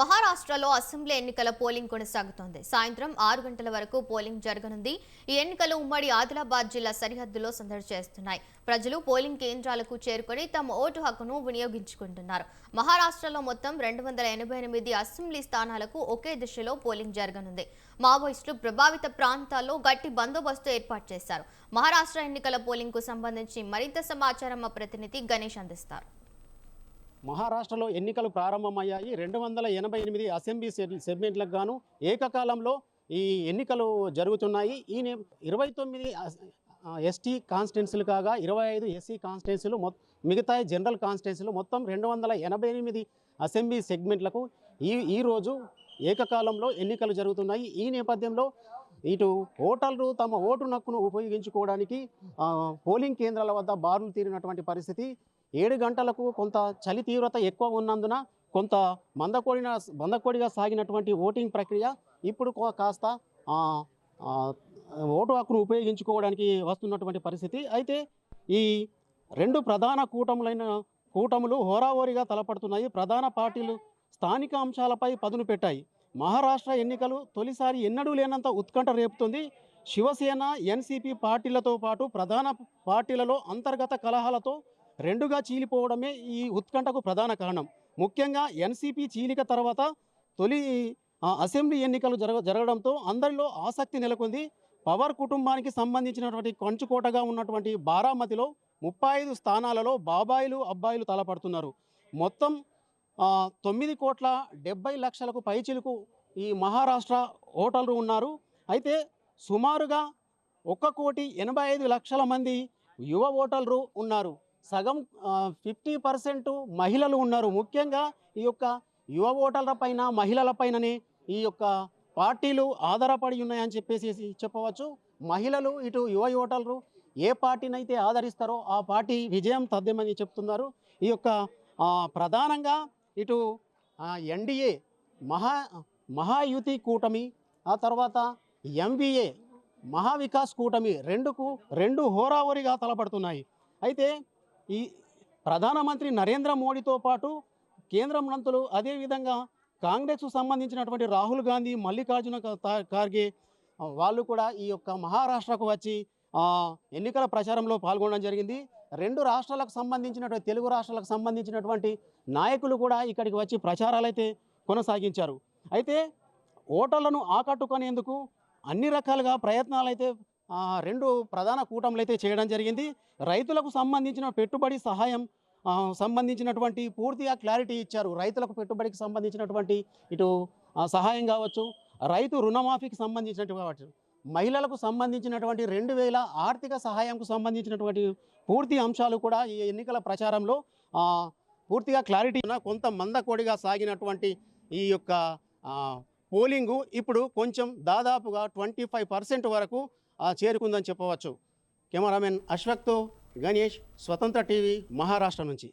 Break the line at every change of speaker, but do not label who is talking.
మహారాష్ట్రలో అసెంబ్లీ ఎన్నికల పోలింగ్ కొనసాగుతోంది. సాయంత్రం ఆరు గంటల వరకు పోలింగ్ జరగనుంది. ఈ ఎన్నికలు ఉమ్మడి ఆదిలాబాద్ జిల్లా సరిహద్దులో సందడి చేస్తున్నాయి. ప్రజలు పోలింగ్ కేంద్రాలకు చేరుకొని తమ ఓటు హక్కును వినియోగించుకుంటున్నారు. మహారాష్ట్రలో మొత్తం రెండు వందల ఎనభై ఎనిమిది అసెంబ్లీ స్థానాలకు ఒకే దిశలో పోలింగ్ జరగనుంది. మావోయిస్టులు ప్రభావిత ప్రాంతాల్లో గట్టి బందోబస్తు ఏర్పాటు చేశారు. మహారాష్ట్ర ఎన్నికల పోలింగ్కు సంబంధించి మరింత సమాచారం మా ప్రతినిధి గణేష్ అందిస్తారు.
మహారాష్ట్రలో ఎన్నికలు ప్రారంభమయ్యాయి. రెండు వందల ఎనభై ఎనిమిది అసెంబ్లీ సెగ్- సెగ్మెంట్లకు గాను ఏకకాలంలో ఈ ఎన్నికలు జరుగుతున్నాయి. ఈ ఇరవై తొమ్మిది ఎస్టీ కాన్స్టిట్యున్సీలు కాగా ఇరవై ఐదు ఎస్సీ కాన్స్టిట్యున్సీలు మొ మిగతా జనరల్ కాన్స్టిట్యున్సీలు మొత్తం రెండు వందల ఎనభై ఎనిమిది అసెంబ్లీ సెగ్మెంట్లకు ఈ ఈరోజు ఏకకాలంలో ఎన్నికలు జరుగుతున్నాయి. ఈ నేపథ్యంలో ఇటు ఓటర్లు తమ ఓటు నక్కును ఉపయోగించుకోవడానికి పోలింగ్ కేంద్రాల వద్ద బారులు తీరినటువంటి పరిస్థితి ఏడు గంటలకు కొంత చలి తీవ్రత ఎక్కువ ఉన్నందున కొంత మందకోడిన మందకోడిగా సాగినటువంటి ఓటింగ్ ప్రక్రియ ఇప్పుడు కాస్త ఓటు హక్కును ఉపయోగించుకోవడానికి వస్తున్నటువంటి పరిస్థితి. అయితే ఈ రెండు ప్రధాన కూటములైన కూటములు హోరాహోరీగా తలపడుతున్నాయి. ప్రధాన పార్టీలు స్థానిక అంశాలపై పదును పెట్టాయి. మహారాష్ట్ర ఎన్నికలు తొలిసారి ఎన్నడూ లేనంత ఉత్కంఠ రేపుతుంది. శివసేన ఎన్సీపీ పార్టీలతో పాటు ప్రధాన పార్టీలలో అంతర్గత కలహాలతో రెండుగా చీలిపోవడమే ఈ ఉత్కంఠకు ప్రధాన కారణం. ముఖ్యంగా ఎన్సీపీ చీలిక తర్వాత తొలి అసెంబ్లీ ఎన్నికలు జరగ జరగడంతో అందరిలో ఆసక్తి నెలకొంది. పవర్ కుటుంబానికి సంబంధించినటువంటి కంచుకోటగా ఉన్నటువంటి బారామతిలో ముప్పై ఐదు స్థానాలలో బాబాయిలు అబ్బాయిలు తలపడుతున్నారు. మొత్తం తొమ్మిది కోట్ల డెబ్బై లక్షలకు పైచిలుకు ఈ మహారాష్ట్ర ఓటర్లు ఉన్నారు. అయితే సుమారుగా ఒక కోటి ఎనభై ఐదు లక్షల మంది యువ ఓటర్లు ఉన్నారు. సగం ఫిఫ్టీ పర్సెంట్ మహిళలు ఉన్నారు. ముఖ్యంగా ఈ యొక్క యువ ఓటర్ల పైన మహిళల పైననే ఈ యొక్క పార్టీలు ఆధారపడి ఉన్నాయని చెప్పేసి చెప్పవచ్చు. మహిళలు ఇటు యువ ఓటర్లు ఏ పార్టీనైతే ఆదరిస్తారో ఆ పార్టీ విజయం తథ్యమని చెప్తున్నారు. ఈ యొక్క ప్రధానంగా ఇటు ఎన్డీఏ మహా మహాయుతి కూటమి ఆ తర్వాత ఎంవిఏ మహావికాస్ కూటమి రెండుకు రెండు హోరావరిగా తలపడుతున్నాయి. అయితే ఈ ప్రధానమంత్రి నరేంద్ర మోడీతో పాటు కేంద్ర మంత్రులు అదేవిధంగా కాంగ్రెస్కు సంబంధించినటువంటి రాహుల్ గాంధీ మల్లికార్జున ఖార్గే వాళ్ళు కూడా ఈ యొక్క మహారాష్ట్రకు వచ్చి ఎన్నికల ప్రచారంలో పాల్గొనడం జరిగింది. రెండు రాష్ట్రాలకు సంబంధించినటువంటి తెలుగు రాష్ట్రాలకు సంబంధించినటువంటి నాయకులు కూడా ఇక్కడికి వచ్చి ప్రచారాలు అయితే కొనసాగించారు. అయితే ఓటర్లను ఆకట్టుకునేందుకు అన్ని రకాలుగా ప్రయత్నాలు అయితే రెండు ప్రధాన కూటములు అయితే చేయడం జరిగింది. రైతులకు సంబంధించిన పెట్టుబడి సహాయం సంబంధించినటువంటి పూర్తిగా క్లారిటీ ఇచ్చారు. రైతులకు పెట్టుబడికి సంబంధించినటువంటి ఇటు సహాయం కావచ్చు రైతు రుణమాఫీకి సంబంధించినటువంటి కావచ్చు మహిళలకు సంబంధించినటువంటి రెండు వేల ఆర్థిక సహాయంకు సంబంధించినటువంటి పూర్తి అంశాలు కూడా ఈ ఎన్నికల ప్రచారంలో పూర్తిగా క్లారిటీ ఉన్న కొంత మందకోడిగా సాగినటువంటి ఈ యొక్క పోలింగు ఇప్పుడు కొంచెం దాదాపుగా ట్వంటీ ఫైవ్ పర్సెంట్ వరకు చేరుకుందని చెప్పవచ్చు. కెమెరామెన్ అశ్వక్తో గణేష్ స్వతంత్ర టీవీ మహారాష్ట్ర నుంచి.